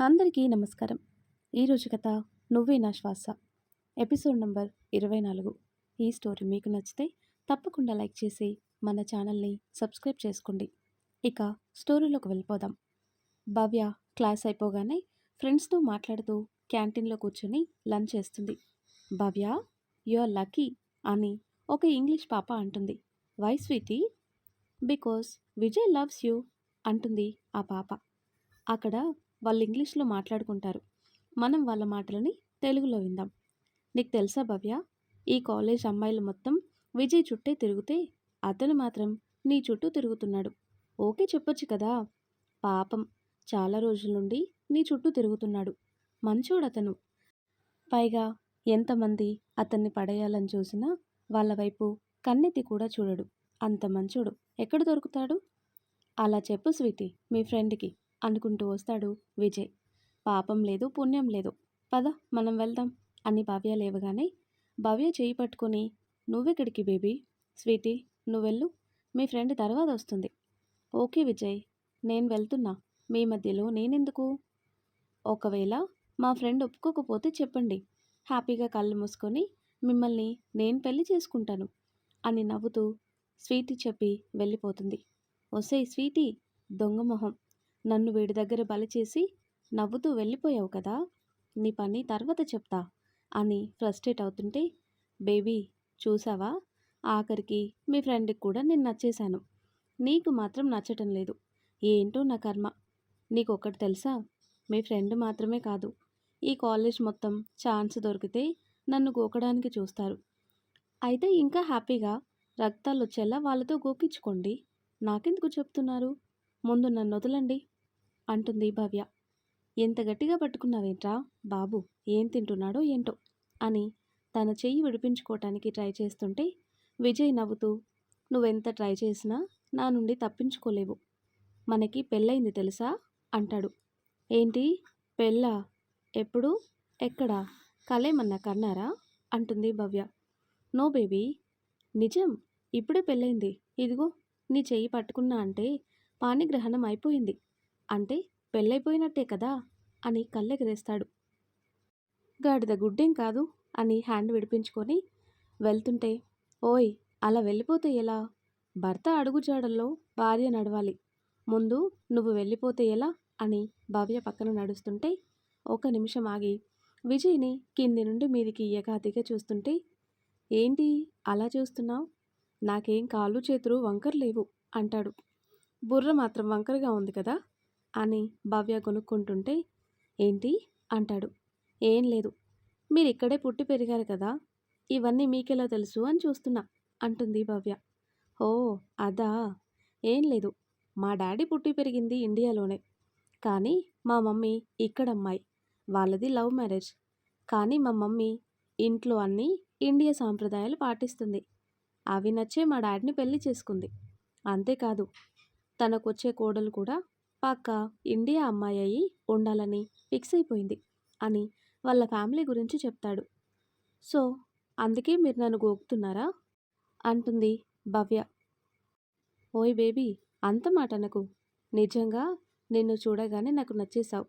అందరికీ నమస్కారం. ఈరోజు కథ నువ్వే నా శ్వాస. ఎపిసోడ్ నంబర్ ఇరవై నాలుగు. ఈ స్టోరీ మీకు నచ్చితే తప్పకుండా లైక్ చేసి మన ఛానల్ని సబ్స్క్రైబ్ చేసుకోండి. ఇక స్టోరీలోకి వెళ్ళిపోదాం. భవ్య క్లాస్ అయిపోగానే ఫ్రెండ్స్తో మాట్లాడుతూ క్యాంటీన్లో కూర్చొని లంచ్ చేస్తుంది. భవ్య యు ఆర్ లక్కీ అని ఒక ఇంగ్లీష్ పాప అంటుంది. Why sweetie? Because Vijay loves you అంటుంది ఆ పాప. అక్కడ వాళ్ళు ఇంగ్లీష్లో మాట్లాడుకుంటారు. మనం వాళ్ళ మాటలని తెలుగులో విందాం. నీకు తెలుసా భవ్య? ఈ కాలేజ్ అమ్మాయిలు మొత్తం విజయ్ చుట్టే తిరిగితే అతను మాత్రం నీ చుట్టూ తిరుగుతున్నాడు. ఓకే చెప్పొచ్చు కదా? పాపం చాలా రోజుల నుండి నీ చుట్టూ తిరుగుతున్నాడు. మంచోడు అతను పైగా ఎంతమంది అతన్ని పడేయాలని చూసినా వాళ్ళ వైపు కన్నెత్తి కూడా చూడడు. అంత మంచోడు. ఎక్కడ దొరుకుతాడు? అలా చెప్పు స్వీటీ మీ ఫ్రెండ్కి. అనుకుంటూ వస్తాడు విజయ్. పాపం లేదు పుణ్యం లేదు. పద మనం వెళ్దాం. అని భవ్య లేవగానే భవ్య చేయి పట్టుకొని నువ్వెక్కడికి బేబీ? స్వీటీ నువ్వెళ్ళు. మీ ఫ్రెండ్ తర్వాత వస్తుంది. ఓకే విజయ్ నేను వెళ్తున్నా. మీ మధ్యలో నేనెందుకు? ఒకవేళ మా ఫ్రెండ్ ఒప్పుకోకపోతే చెప్పండి. హ్యాపీగా కళ్ళు మూసుకొని మిమ్మల్ని నేను పెళ్ళి చేసుకుంటాను. అని నవ్వుతూ స్వీటీ చెప్పి వెళ్ళిపోతుంది. ఒసే స్వీటీ దొంగ మొహం. నన్ను వీడి దగ్గర బలి చేసి నవ్వుతూ వెళ్ళిపోయావు కదా. నీ పని తర్వాత చెప్తా అని ఫ్రస్ట్రేట్ అవుతుంటే బేబీ చూసావా? ఆఖరికి మీ ఫ్రెండ్కి కూడా నేను నచ్చేశాను. నీకు మాత్రం నచ్చటం లేదు. ఏంటో నా కర్మ. నీకు ఒకటి తెలుసా? మీ ఫ్రెండ్ మాత్రమే కాదు. ఈ కాలేజ్ మొత్తం ఛాన్స్ దొరికితే నన్ను గోకడానికి చూస్తారు. అయితే ఇంకా హ్యాపీగా రక్తాలు వచ్చేలా వాళ్ళతో గోకించుకోండి. నాకెందుకు చెప్తున్నారు? ముందు నన్ను వదలండి. అంటుంది భవ్య. ఎంత గట్టిగా పట్టుకున్నావేంట్రా? బాబు ఏం తింటున్నాడో ఏంటో? అని తన చెయ్యి విడిపించుకోవటానికి ట్రై చేస్తుంటే విజయ్ నవ్వుతూ నువ్వెంత ట్రై చేసినా నా నుండి తప్పించుకోలేవు. మనకి పెళ్ళైంది తెలుసా? అంటాడు. ఏంటి? పెళ్ళా? ఎప్పుడు? ఎక్కడ? కలేమన్నా కన్నారా? అంటుంది భవ్య. No baby. నిజం. ఇప్పుడే పెళ్ళైంది ఇదిగో నీ చెయ్యి పట్టుకున్నా అంటే పాణిగ్రహణం అయిపోయింది. అంటే పెళ్ళైపోయినట్టే కదా? అని కళ్ళెగరేస్తాడు. గాడిద గుడ్డేం కాదు అని హ్యాండ్ విడిపించుకొని వెళ్తుంటే ఓయ్ అలా వెళ్ళిపోతే ఎలా? భర్త అడుగుజాడల్లో భార్య నడవాలి. ముందు నువ్వు వెళ్ళిపోతే ఎలా? అని భవ్య పక్కన నడుస్తుంటే ఒక నిమిషం ఆగి విజయ్ని కింది నుండి మీదికి ఎగాదిగా చూస్తుంటే ఏంటి అలా చూస్తున్నావు? నాకేం కాళ్ళు చేతులు వంకర్లేవు అంటాడు. బుర్ర మాత్రం వంకరగా ఉంది కదా? అని భవ్య కొనుక్కుంటుంటే ఏంటి? అంటాడు. ఏం లేదు. మీరు ఇక్కడే పుట్టి పెరిగారు కదా. ఇవన్నీ మీకెలా తెలుసు అని చూస్తున్నా అంటుంది భవ్య. ఓ అదా. ఏం లేదు. మా డాడీ పుట్టి పెరిగింది ఇండియాలోనే. కానీ మా మమ్మీ ఇక్కడ అమ్మాయి వాళ్ళది లవ్ మ్యారేజ్. కానీ మా మమ్మీ ఇంట్లో అన్నీ ఇండియా సాంప్రదాయాలు పాటిస్తుంది. అవి నచ్చే మా డాడీని పెళ్ళి చేసుకుంది. అంతేకాదు తనకొచ్చే కోడలు కూడా పక్క ఇండియా అమ్మాయి అయి ఉండాలని ఫిక్స్ అయిపోయింది అని వాళ్ళ ఫ్యామిలీ గురించి చెప్తాడు. సో అందుకే మీరు నన్ను గోకుతున్నారా? అంటుంది భవ్య. ఓయ్ బేబీ అంత మాట నాకు నిజంగా నిన్ను చూడగానే నాకు నచ్చేశావు.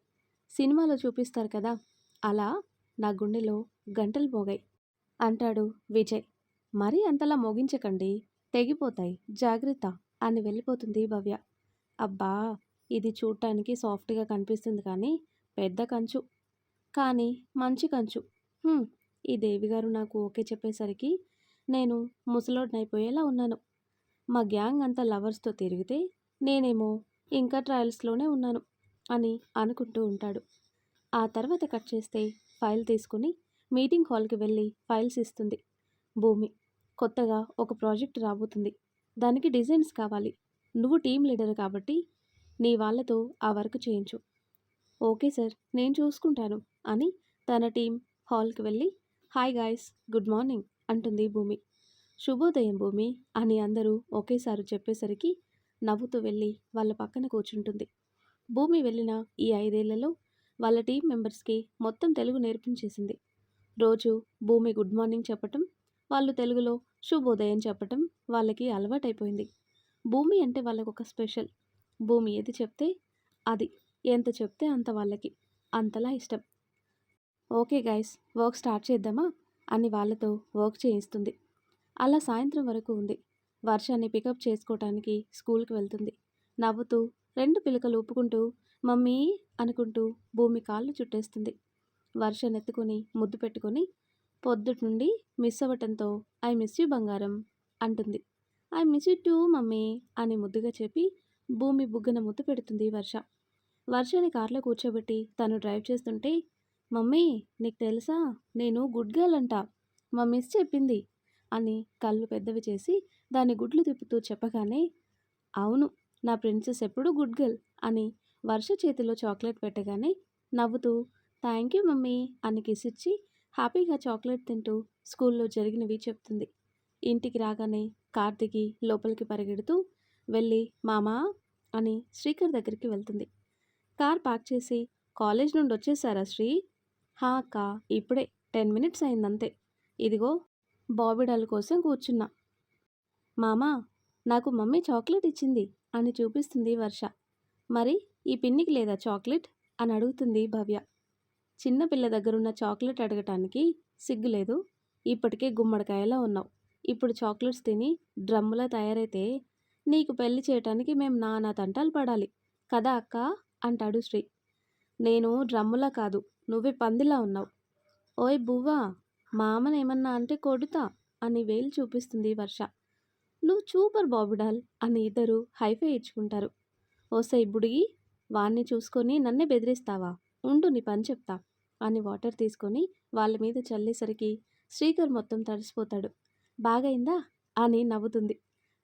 సినిమాలో చూపిస్తారు కదా? అలా నా గుండెలో గంటలు మోగాయి. అంటాడు విజయ్. మరీ అంతలా మోగించకండి. తెగిపోతాయి. జాగ్రత్త అని వెళ్ళిపోతుంది భవ్య. అబ్బా ఇది చూడటానికి సాఫ్ట్గా కనిపిస్తుంది కానీ పెద్ద కంచు. కానీ మంచి కంచు. ఈ దేవిగారు నాకు ఓకే చెప్పేసరికి నేను ముసలోడినైపోయేలా ఉన్నాను. మా గ్యాంగ్ అంతా లవర్స్తో తిరిగితే నేనేమో ఇంకా ట్రయల్స్లోనే ఉన్నాను అని అనుకుంటూ ఉంటాడు. ఆ తర్వాత కట్ చేస్తే ఫైల్ తీసుకుని మీటింగ్ హాల్కి వెళ్ళి ఫైల్స్ ఇస్తుంది. భూమి కొత్తగా ఒక ప్రాజెక్ట్ రాబోతుంది. దానికి డిజైన్స్ కావాలి. నువ్వు టీం లీడర్ కాబట్టి నీ వాళ్ళతో ఆ వర్క్ చేయించు. ఓకే సార్ నేను చూసుకుంటాను అని తన టీం హాల్కి వెళ్ళి హాయ్ గాయస్ గుడ్ మార్నింగ్ అంటుంది భూమి. శుభోదయం భూమి అని అందరూ ఒకేసారి చెప్పేసరికి నవ్వుతూ వెళ్ళి వాళ్ళ పక్కన కూర్చుంటుంది. భూమి వెళ్ళిన ఈ ఐదేళ్ళలో వాళ్ళ టీం మెంబర్స్కి మొత్తం తెలుగు నేర్పించేసింది. రోజు భూమి గుడ్ మార్నింగ్ చెప్పటం వాళ్ళు తెలుగులో శుభోదయం చెప్పటం వాళ్ళకి అలవాటైపోయింది. భూమి అంటే వాళ్ళకు ఒక స్పెషల్ భూమి ఏది చెప్తే అది. ఎంత చెప్తే అంత వాళ్ళకి. అంతలా ఇష్టం. ఓకే గైస్ వర్క్ స్టార్ట్ చేద్దామా? అని వాళ్ళతో వర్క్ చేయిస్తుంది. అలా సాయంత్రం వరకు ఉంది. వర్షాన్ని పికప్ చేసుకోవటానికి స్కూల్కి వెళ్తుంది. నవ్వుతూ రెండు పిలకలు ఊపుకుంటూ మమ్మీ అనుకుంటూ భూమి కాళ్ళు చుట్టేస్తుంది. వర్షం ఎత్తుకొని ముద్దు పెట్టుకొని పొద్దుటి నుండి మిస్ అవ్వటంతో ఐ మిస్ యూ బంగారం అంటుంది. I miss you too mummy అని ముద్దుగా చెప్పి భూమి బుగ్గన ముద్దు పెడుతుంది వర్ష. వర్షని కార్లో కూర్చోబెట్టి తను డ్రైవ్ చేస్తుంటే మమ్మీ నీకు తెలుసా? నేను గుడ్ గర్ల్ అంట. మా మిస్ చెప్పింది. అని కళ్ళు పెద్దవి చేసి దాని గుడ్లు తిప్పుతూ చెప్పగానే అవును నా ప్రిన్సెస్ ఎప్పుడూ గుడ్ గర్ల్ అని వర్ష చేతిలో చాక్లెట్ పెట్టగానే నవ్వుతూ థ్యాంక్ యూ మమ్మీ అని కిస్ ఇచ్చి హ్యాపీగా చాక్లెట్ తింటూ స్కూల్లో జరిగినవి చెప్తుంది. ఇంటికి రాగానే కార్ దిగి లోపలికి పరిగెడుతూ వెళ్ళి మామా అని శ్రీకర్ దగ్గరికి వెళ్తుంది. కార్ పార్క్ చేసి కాలేజ్ నుండి వచ్చేసారా శ్రీ? హా అక్క ఇప్పుడే. టెన్ మినిట్స్ అయిందంతే. ఇదిగో బాబిడాల కోసం కూర్చున్నా. మామా నాకు మమ్మీ చాక్లెట్ ఇచ్చింది అని చూపిస్తుంది వర్ష. మరి ఈ పిన్నికి లేదా చాక్లెట్? అని అడుగుతుంది భవ్య. చిన్నపిల్ల దగ్గరున్న చాక్లెట్ అడగటానికి సిగ్గులేదు ఇప్పటికే గుమ్మడికాయలా ఉన్నావు. ఇప్పుడు చాక్లెట్స్ తిని డ్రమ్ములా తయారైతే నీకు పెళ్ళి చేయటానికి మేము నానా తంటాలు పడాలి. కదా అక్క? అంటాడు శ్రీ. నేను డ్రమ్ములా కాదు నువ్వే పందిలా ఉన్నావు. ఓయ్ బువ్వా మామనేమన్నా అంటే కొడుతా అని వేలు చూపిస్తుంది వర్ష. నువ్వు చూపర్ బాబుడాల్ అని ఇద్దరు హైఫై ఇచ్చుకుంటారు ఓసై బుడిగి వాణ్ణి చూసుకొని నన్నే బెదిరిస్తావా? ఉండు నీ పని చెప్తా అని వాటర్ తీసుకొని వాళ్ళ మీద చల్లేసరికి శ్రీకర్ మొత్తం తడిసిపోతాడు. బాగైందా? అని నవ్వుతుంది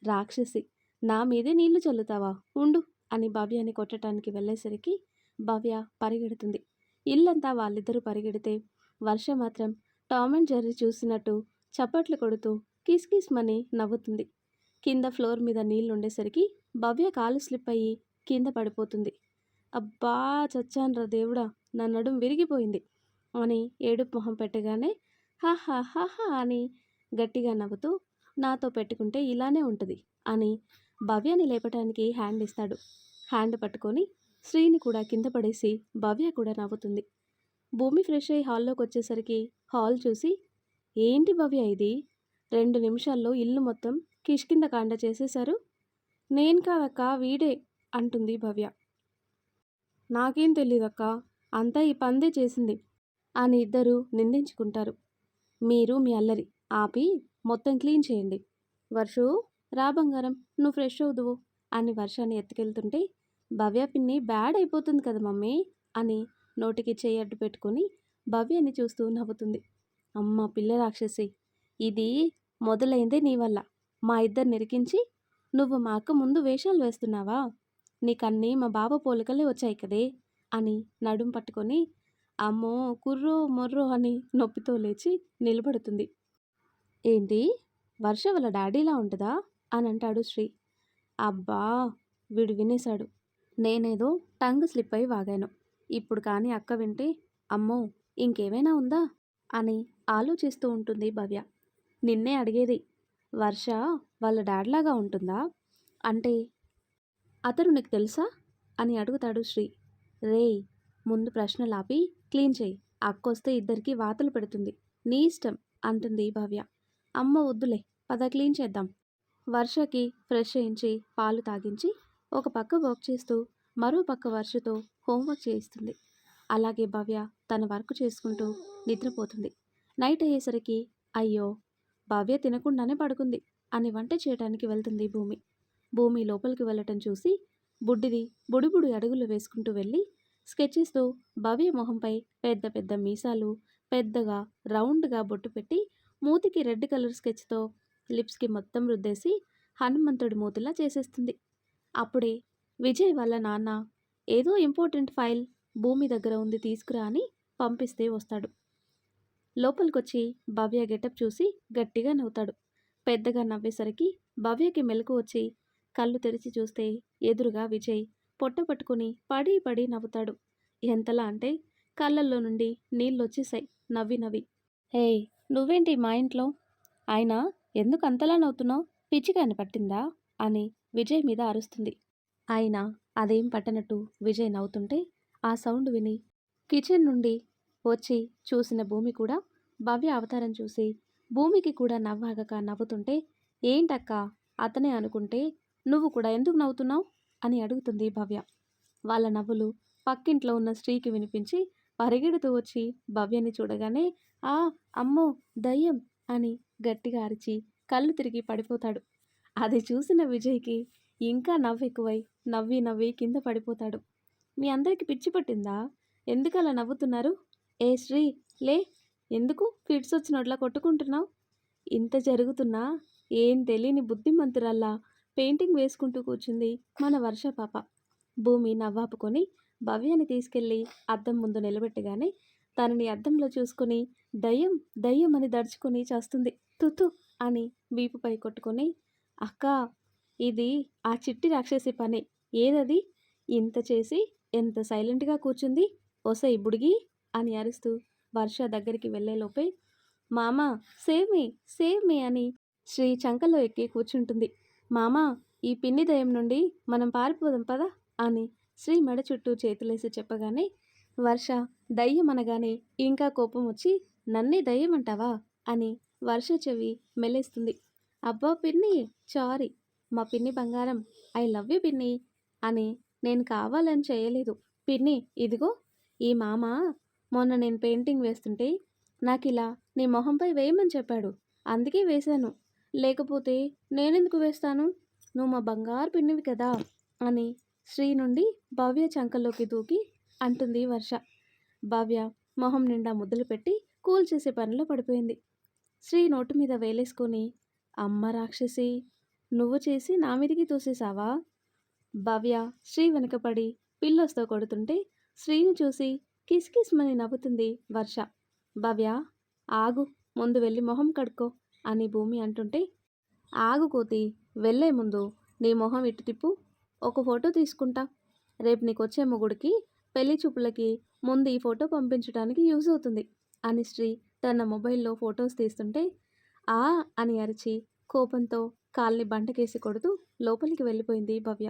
రాక్షసి. నా మీదే నీళ్ళు చల్లుతావా? ఉండు అని భవ్యాన్ని కొట్టడానికి వెళ్ళేసరికి భవ్య పరిగెడుతుంది. ఇల్లంతా వాళ్ళిద్దరూ పరిగెడితే వర్ష మాత్రం టామ్ అండ్ జెర్రీ చూసినట్టు చప్పట్లు కొడుతూ కిస్ కిస్ మని నవ్వుతుంది. కింద ఫ్లోర్ మీద నీళ్ళు ఉండేసరికి భవ్య కాలు స్లిప్ అయ్యి కింద పడిపోతుంది. అబ్బా చచ్చాన్రా దేవుడా నా నడుం విరిగిపోయింది అని ఏడుపు మొహం పెట్టగానే హా హా హా హా అని గట్టిగా నవ్వుతూ నాతో పెట్టుకుంటే ఇలానే ఉంటుంది అని భవ్యని లేపటానికి హ్యాండ్ ఇస్తాడు. హ్యాండ్ పట్టుకొని శ్రీని కూడా కింద పడేసి భవ్య కూడా నవ్వుతుంది. భూమి ఫ్రెష్ అయ్యి హాల్లోకి వచ్చేసరికి హాల్ చూసి ఏంటి భవ్య ఇది? రెండు నిమిషాల్లో ఇల్లు మొత్తం కిష్కింద కాండ చేసేశారు. నేను కాదక్క వీడే అంటుంది భవ్య. నాకేం తెలియదక్క అంతా ఈ పందే చేసింది అని ఇద్దరు నిందించుకుంటారు. మీరు మీ అల్లరి ఆపి మొత్తం క్లీన్ చేయండి. వర్షు రా బంగారం నువ్వు ఫ్రెష్ అవుదువు అని వర్షాన్ని ఎత్తుకెళ్తుంటే భవ్య పిన్ని బ్యాడ్ అయిపోతుంది కదా మమ్మీ అని నోటికి చేయి అడ్డు పెట్టుకొని భవ్యని చూస్తూ నవ్వుతుంది. అమ్మ పిల్ల రాక్షసి ఇది మొదలైందే నీ వల్ల. మా ఇద్దరు నిరికించి నువ్వు మా అక్క ముందు వేషాలు వేస్తున్నావా? నీకన్నీ మా బావ పోలికలే వచ్చాయి కదే అని నడుం పట్టుకొని అమ్మో కుర్రో మొర్రో అని నొప్పితో లేచి నిలబడుతుంది. ఏంటి? వర్ష వాళ్ళ డాడీలా ఉంటుందా? అని అంటాడు శ్రీ. అబ్బా! వీడు వినేశాడు. నేనేదో టంగ్ స్లిప్ అయి వాగాను. ఇప్పుడు కానీ అక్క వింటే అమ్మో! ఇంకేమైనా ఉందా? అని ఆలోచిస్తూ ఉంటుంది భవ్య. నిన్నే అడిగేది. వర్ష వాళ్ళ డాడ్లాగా ఉంటుందా? అంటే అతను నీకు తెలుసా? అని అడుగుతాడు శ్రీ. రేయ్! ముందు ప్రశ్నలు ఆపి క్లీన్ చేయి. అక్కొస్తే ఇద్దరికి వాతలు పెడుతుంది. నీ ఇష్టం అంటుంది భవ్య. అమ్మ వద్దులే పద క్లీన్ చేద్దాం. వర్షకి ఫ్రెష్ చేయించి పాలు తాగించి ఒక పక్క వర్క్ చేస్తూ మరో పక్క వర్షతో హోంవర్క్ చేయిస్తుంది. అలాగే భవ్య తన వర్క్ చేసుకుంటూ నిద్రపోతుంది. నైట్ అయ్యేసరికి అయ్యో భవ్య తినకుండానే పడుకుంది అని వంట చేయడానికి వెళ్తుంది భూమి. భూమి లోపలికి వెళ్ళటం చూసి బుడ్డిది బుడిబుడి అడుగులు వేసుకుంటూ వెళ్ళి స్కెచెస్తో భవ్య మొహంపై పెద్ద పెద్ద మీసాలు పెద్దగా రౌండ్గా బొట్టు పెట్టి మూతికి రెడ్ కలర్ స్కెచ్తో లిప్స్కి మొత్తం రుద్దేసి హనుమంతుడి మూతిలా చేసేస్తుంది. అప్పుడే విజయ్ వాళ్ళ నాన్న ఏదో ఇంపార్టెంట్ ఫైల్ భూమి దగ్గర ఉంది తీసుకురా అని పంపిస్తే వస్తాడు. లోపలికొచ్చి భవ్య గెటప్ చూసి గట్టిగా నవ్వుతాడు. పెద్దగా నవ్వేసరికి భవ్యకి మెలకు వచ్చి కళ్ళు తెరిచి చూస్తే ఎదురుగా విజయ్ పొట్ట పట్టుకుని పడి పడి నవ్వుతాడు. ఎంతలా అంటే కళ్ళల్లో నుండి నీళ్ళొచ్చేసాయి నవ్వి నవ్వి. హే నువ్వేంటి మా ఇంట్లో? ఆయన ఎందుకు అంతలా నవ్వుతున్నావు? పిచ్చిగాని పట్టిందా? అని విజయ్ మీద అరుస్తుంది. ఆయన అదేం పట్టనట్టు విజయ్ నవ్వుతుంటే ఆ సౌండ్ విని కిచెన్ నుండి వచ్చి చూసిన భూమి కూడా భవ్య అవతారం చూసి భూమికి కూడా నవ్వాగక నవ్వుతుంటే ఏంటక్క? అతనే అనుకుంటే నువ్వు కూడా ఎందుకు నవ్వుతున్నావు? అని అడుగుతుంది భవ్య. వాళ్ళ నవ్వులు పక్కింట్లో ఉన్న స్త్రీకి వినిపించి పరిగెడుతూ వచ్చి భవ్యని చూడగానే ఆ అమ్మో దయ్యం అని గట్టిగా అరిచి కళ్ళు తిరిగి పడిపోతాడు. అది చూసిన విజయ్కి ఇంకా నవ్వెక్కువై నవ్వి నవ్వి కింద పడిపోతాడు. మీ అందరికి పిచ్చి పట్టిందా? ఎందుకు అలా నవ్వుతున్నారు? ఏ శ్రీ లే ఎందుకు ఫిట్స్ వచ్చినట్లా కొట్టుకుంటున్నావు? ఇంత జరుగుతున్నా ఏం తెలియని బుద్ధిమంతురల్లా పెయింటింగ్ వేసుకుంటూ కూర్చుంది మన వర్ష పాప. భూమి నవ్వాపుకొని భవ్యాన్ని తీసుకెళ్ళి అద్దం ముందు నిలబెట్టగానే తనని అద్దంలో చూసుకుని దయ్యం దయ్యం అని దడుచుకొని చేస్తుంది. తుతు అని వీపుపై కొట్టుకొని అక్క ఇది ఆ చిట్టి రాక్షసి పని. ఏదది? ఇంత చేసి ఎంత సైలెంట్గా కూర్చుంది? ఒసై బుడిగి అని అరుస్తూ వర్ష దగ్గరికి వెళ్ళేలోపే మామ సేమే సేమే అని శ్రీ చంకలో ఎక్కి కూర్చుంటుంది. మామ ఈ పిన్ని దయం నుండి మనం పారిపోదాం పదా అని శ్రీ మెడ చుట్టూ చేతులేసి చెప్పగానే వర్ష దయ్యం అనగానే ఇంకా కోపం వచ్చి నన్నే దయ్యం అంటావా అని వర్ష చెవి మెలేస్తుంది అబ్బా పిన్ని సారీ. మా పిన్ని బంగారం. ఐ లవ్ యూ పిన్ని అని నేను కావాలని చేయలేదు. పిన్ని ఇదిగో ఈ మామ మొన్న నేను పెయింటింగ్ వేస్తుంటే నాకు ఇలా నీ మొహంపై వేయమని చెప్పాడు. అందుకే వేశాను. లేకపోతే నేనెందుకు వేస్తాను? నువ్వు మా బంగారు పిన్నివి కదా అని శ్రీ నుండి భవ్య చంకల్లోకి దూకి అంటుంది వర్ష. భవ్య మొహం నిండా ముద్దలు పెట్టి కూల్ చేసే పనిలో పడిపోయింది. శ్రీ నోటు మీద వేలేసుకొని అమ్మ రాక్షసి నువ్వు చేసి నా మీదికి తోసేసావా భవ్య శ్రీ వెనకపడి పిల్లోస్తో కొడుతుంటే శ్రీని చూసి కిస్కిస్మని నవ్వుతుంది వర్ష. భవ్య ఆగు ముందు వెళ్ళి మొహం కడుక్కో అని భూమి అంటుంటే ఆగు కోతి వెళ్ళే ముందు నీ మొహం ఇటు తిప్పు ఒక ఫోటో తీసుకుంటా. రేపు నీకు వచ్చే మొగుడికి పెళ్ళి చూపులకి ముందు ఈ ఫోటో పంపించడానికి యూజ్ అవుతుంది అని శ్రీ తన మొబైల్లో ఫొటోస్ తీస్తుంటే ఆ అని అరిచి కోపంతో కాల్ని బంటకేసి కొడుతూ లోపలికి వెళ్ళిపోయింది భవ్య.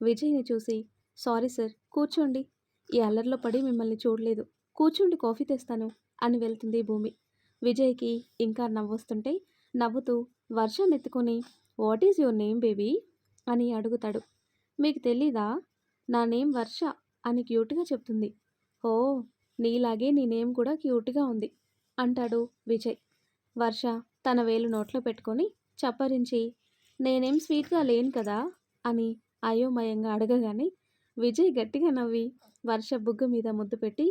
విజయ్ని చూసి సారీ సార్ కూర్చోండి. ఈ అల్లర్లో పడి మిమ్మల్ని చూడలేదు. కూర్చోండి కాఫీ తెస్తాను అని వెళ్తుంది భూమి. విజయ్కి ఇంకా నవ్వొస్తుంటే నవ్వుతూ వర్షం ఎత్తుకొని what is your name baby అని అడుగుతాడు. మీకు తెలీదా? నా నేమ్ వర్ష అని క్యూట్గా చెప్తుంది. ఓ నీలాగే నీ నేమ్ కూడా క్యూట్గా ఉంది. అంటాడు విజయ్. వర్ష తన వేలు నోట్లో పెట్టుకొని చప్పరించి నేనేం స్వీట్గా లేను కదా? అని అయోమయంగా అడగగానే విజయ్ గట్టిగా నవ్వి వర్ష బుగ్గ మీద ముద్దు పెట్టి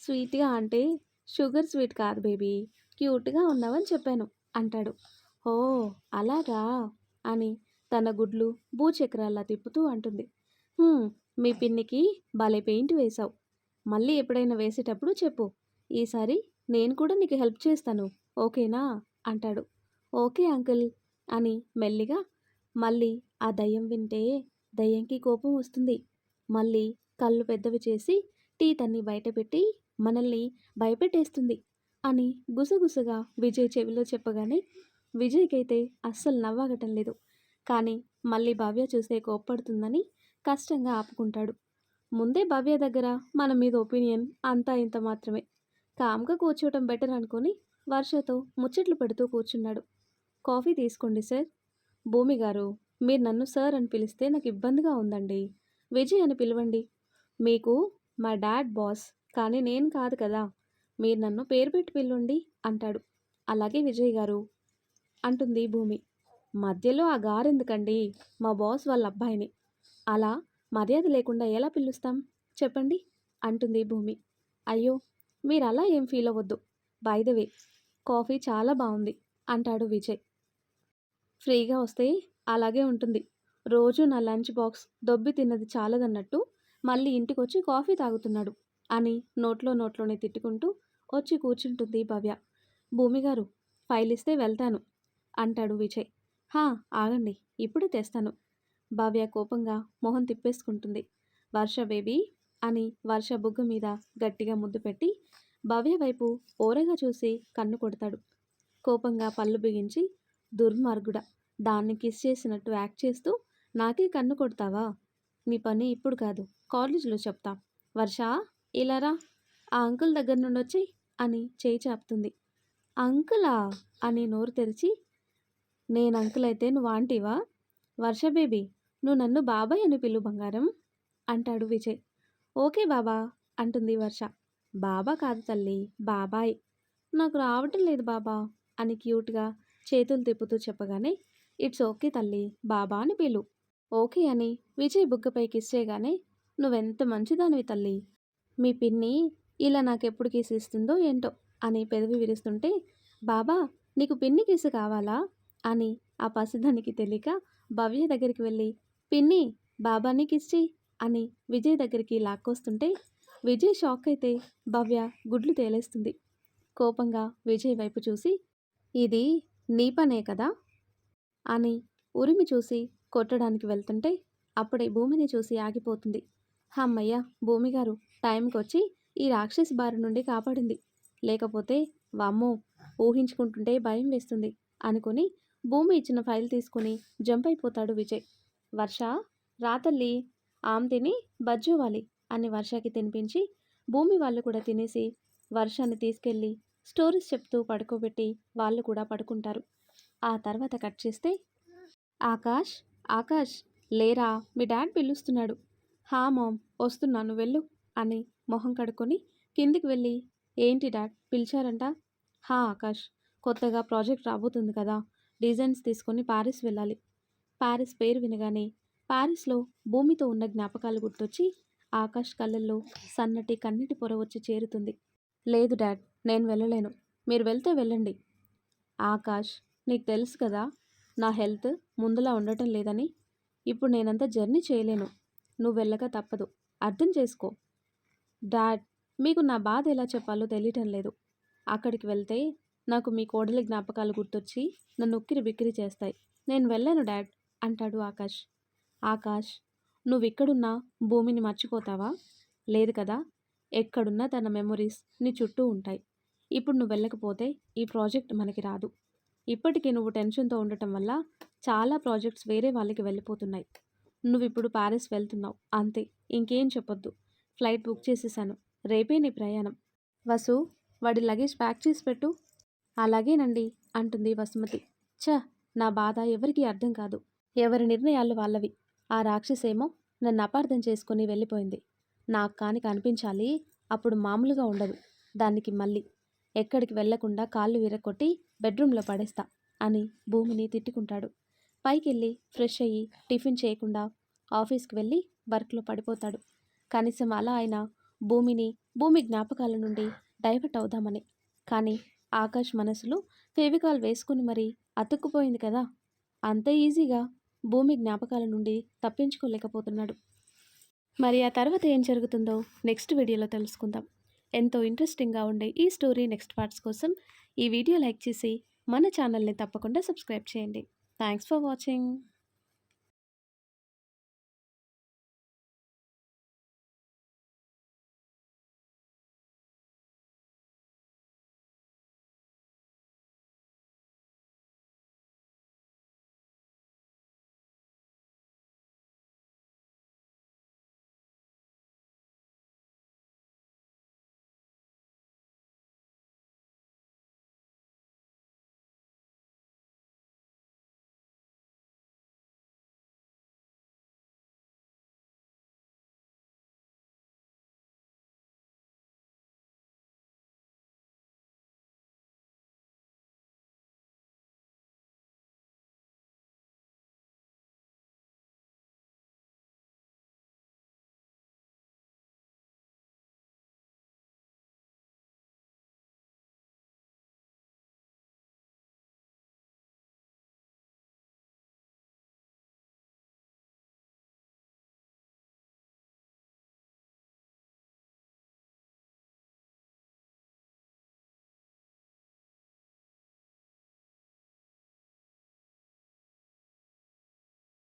స్వీట్గా అంటే షుగర్ స్వీట్ కాదు బేబీ క్యూట్గా ఉన్నావని చెప్పాను అంటాడు. ఓ అలాగా? అని తన గుడ్లు భూచక్రాల్లా తిప్పుతూ అంటుంది. మీ పిన్నికి భలే పెయింట్ వేశావు. మళ్ళీ ఎప్పుడైనా వేసేటప్పుడు చెప్పు. ఈసారి నేను కూడా నీకు హెల్ప్ చేస్తాను ఓకేనా? అంటాడు. ఓకే అంకుల్ అని మెల్లిగా మళ్ళీ ఆ దయ్యం వింటే దయ్యంకి కోపం వస్తుంది. మళ్ళీ కళ్ళు పెద్దవి చేసి టీ తన్ని బయటపెట్టి మనల్ని భయపెట్టేస్తుంది అని గుసగుసగా విజయ్ చెవిలో చెప్పగానే విజయ్కైతే అస్సలు నవ్వాగటం లేదు. కానీ మళ్ళీ భవ్య చూస్తే కోప్పడుతుందని కష్టంగా ఆపుకుంటాడు. ముందే భవ్య దగ్గర మన మీద ఒపీనియన్ అంతా ఇంత మాత్రమే. కామ్గా కూర్చోవటం బెటర్ అనుకుని వర్షతో ముచ్చట్లు పెడుతూ కూర్చున్నాడు. కాఫీ తీసుకోండి సార్. భూమి గారు మీరు నన్ను సార్ అని పిలిస్తే నాకు ఇబ్బందిగా ఉందండి. విజయ్ అని పిలవండి. మీకు మా డాడ్ బాస్ కానీ నేను కాదు కదా. మీరు నన్ను పేరు పెట్టి పిలవండి అంటాడు. అలాగే విజయ్ గారు అంటుంది భూమి. మధ్యలో ఆ గారు ఎందుకండి? మా బాస్ వాళ్ళ అబ్బాయిని. అలా మర్యాద లేకుండా ఎలా పిలుస్తాం? చెప్పండి అంటుంది భూమి. అయ్యో మీరు అలా ఏం ఫీల్ అవ్వద్దు. బై ద వే కాఫీ చాలా బాగుంది అంటాడు విజయ్. ఫ్రీగా వస్తే అలాగే ఉంటుంది. రోజు నా లంచ్ బాక్స్ దొబ్బి తిన్నది చాలదన్నట్టు మళ్ళీ ఇంటికి వచ్చి కాఫీ తాగుతున్నాడు అని నోట్లో నోట్లోనే తిట్టుకుంటూ వచ్చి కూర్చుంటుంది భవ్య. భూమి గారు ఫైల్ ఇస్తే వెళ్తాను అంటాడు విజయ్. హా ఆగండి ఇప్పుడే తెస్తాను. భవ్య కోపంగా మొహం తిప్పేసుకుంటుంది. వర్ష బేబీ అని వర్ష బుగ్గ మీద గట్టిగా ముద్దు పెట్టి భవ్య వైపు ఓరగా చూసి కన్ను కొడతాడు. కోపంగా పళ్ళు బిగించి దుర్మార్గుడ దాన్ని కిస్ చేసినట్టు యాక్ట్ చేస్తూ నాకే కన్ను కొడతావా? నీ పని ఇప్పుడు కాదు కాలేజీలో చెప్తా. వర్ష ఇలారా ఆ అంకుల్ దగ్గర నుండి వచ్చి అని చేయి చాపుతుంది. అంకులా? అని నోరు తెరిచి నేను అంకుల్ అయితే నువ్వు ఆంటీవా? వర్ష బేబీ నువ్వు నన్ను బాబాయ్ అని పిలు బంగారం? అంటాడు విజయ్. ఓకే బాబా అంటుంది వర్ష. బాబా కాదు తల్లి బాబాయ్. నాకు రావటం లేదు బాబా అని క్యూట్గా చేతులు తిప్పుతూ చెప్పగానే ఇట్స్ ఓకే తల్లి బాబా అని పిలు. ఓకే అని విజయ్ బుగ్గపై కిస్ చేయగానే నువ్వెంత మంచిదానివి తల్లి. మీ పిన్ని ఇలా నాకెప్పుడు కిస్ ఇస్తుందో ఏంటో అని పెదవి విరుస్తుంటే బాబా నీకు పిన్ని కిస్ కావాలా అని ఆ పసిధనికి తెలియక భవ్య దగ్గరికి వెళ్ళి పిన్ని బాబాని కిస్ చెయ్యి. అని విజయ్ దగ్గరికి లాక్కొస్తుంటే విజయ్ షాక్ అయితే భవ్య గుడ్లు తేలేస్తుంది. కోపంగా విజయ్ వైపు చూసి ఇది నీ పనే కదా? అని ఉరిమి చూసి కొట్టడానికి వెళ్తుంటే అప్పుడే భూమిని చూసి ఆగిపోతుంది. హమ్మయ్య భూమి గారు టైంకి వచ్చి ఈ రాక్షసి బారి నుండి కాపాడింది. లేకపోతే వామ్మో ఊహించుకుంటుంటే భయం వేస్తుంది అనుకుని భూమి ఇచ్చిన ఫైల్ తీసుకుని జంప్ అయిపోతాడు విజయ్. వర్ష రాతల్లి ఆమె తిని బజ్జువాలి అని వర్షకి తినిపించి భూమి వాళ్ళు కూడా తినేసి వర్షాన్ని తీసుకెళ్ళి స్టోరీస్ చెప్తూ పడుకోబెట్టి వాళ్ళు కూడా పడుకుంటారు. ఆ తర్వాత కట్ చేస్తే ఆకాష్ ఆకాష్ లేరా మీ డాడ్ పిలుస్తున్నాడు. హా మామ్ వస్తున్నాను వెళ్ళు అని మొహం కడుక్కొని కిందికి వెళ్ళి ఏంటి డాడ్ పిలిచారంట? హా ఆకాష్ కొత్తగా ప్రాజెక్ట్ రాబోతుంది కదా డిజైన్స్ తీసుకొని ప్యారిస్ వెళ్ళాలి. ప్యారిస్ పేరు వినగానే ప్యారిస్లో భూమితో ఉన్న జ్ఞాపకాలు గుర్తొచ్చి ఆకాష్ కళ్ళల్లో సన్నటి కన్నీటి పొర వచ్చి చేరుతుంది. లేదు డాడ్ నేను వెళ్ళలేను. మీరు వెళ్తే వెళ్ళండి. ఆకాష్ నీకు తెలుసు కదా నా హెల్త్ ముందులా ఉండటం లేదని. ఇప్పుడు నేనంత జర్నీ చేయలేను. నువ్వు వెళ్ళక తప్పదు. అర్థం చేసుకో. డాడ్ మీకు నా బాధ ఎలా చెప్పాలో తెలియటం లేదు. అక్కడికి వెళ్తే నాకు మీ కోడలి జ్ఞాపకాలు గుర్తొచ్చి నన్ను ఉక్కిరి బిక్కిరి చేస్తాయి. నేను వెళ్ళాను డాడ్ అంటాడు ఆకాష్ ఆకాష్ నువ్వెక్కడున్నా భూమిని మర్చిపోతావా? లేదు కదా ఎక్కడున్నా తన మెమొరీస్ నీ చుట్టూ ఉంటాయి. ఇప్పుడు నువ్వు వెళ్ళకపోతే ఈ ప్రాజెక్ట్ మనకి రాదు. ఇప్పటికీ నువ్వు టెన్షన్తో ఉండటం వల్ల చాలా ప్రాజెక్ట్స్ వేరే వాళ్ళకి వెళ్ళిపోతున్నాయి. నువ్వు ఇప్పుడు ప్యారిస్ వెళ్తున్నావు అంతే ఇంకేం చెప్పొద్దు. ఫ్లైట్ బుక్ చేసేసాను రేపే నీ ప్రయాణం. వసు వాడి లగేజ్ ప్యాక్ చేసి పెట్టు. అలాగేనండి అంటుంది వసుమతి. ఛ నా బాధ ఎవరికీ అర్థం కాదు. ఎవరి నిర్ణయాలు వాళ్ళవి. ఆ రాక్షసేమో నన్ను అపార్థం చేసుకుని వెళ్ళిపోయింది. నాకు కాని కనిపించాలి అప్పుడు మామూలుగా ఉండదు. దానికి మళ్ళీ ఎక్కడికి వెళ్ళకుండా కాళ్ళు విరగొట్టి బెడ్రూమ్లో పడేస్తా అని భూమిని తిట్టుకుంటాడు. పైకెళ్ళి ఫ్రెష్ అయ్యి టిఫిన్ చేయకుండా ఆఫీస్కి వెళ్ళి వర్క్లో పడిపోతాడు. కనీసం అలా అయినా భూమిని భూమి జ్ఞాపకాల నుండి డైవర్ట్ అవుదామని. కానీ ఆకాష్ మనసులో ఫెవికాల్ వేసుకుని మరీ అతుక్కుపోయింది కదా. అంత ఈజీగా భూమి జ్ఞాపకాల నుండి తప్పించుకోలేకపోతున్నాడు. మరి ఆ తర్వాత ఏం జరుగుతుందో నెక్స్ట్ వీడియోలో తెలుసుకుందాం. ఎంతో ఇంట్రెస్టింగ్గా ఉండే ఈ స్టోరీ నెక్స్ట్ పార్ట్స్ కోసం ఈ వీడియో లైక్ చేసి మన ఛానల్ని తప్పకుండా సబ్స్క్రైబ్ చేయండి. Thanks for watching.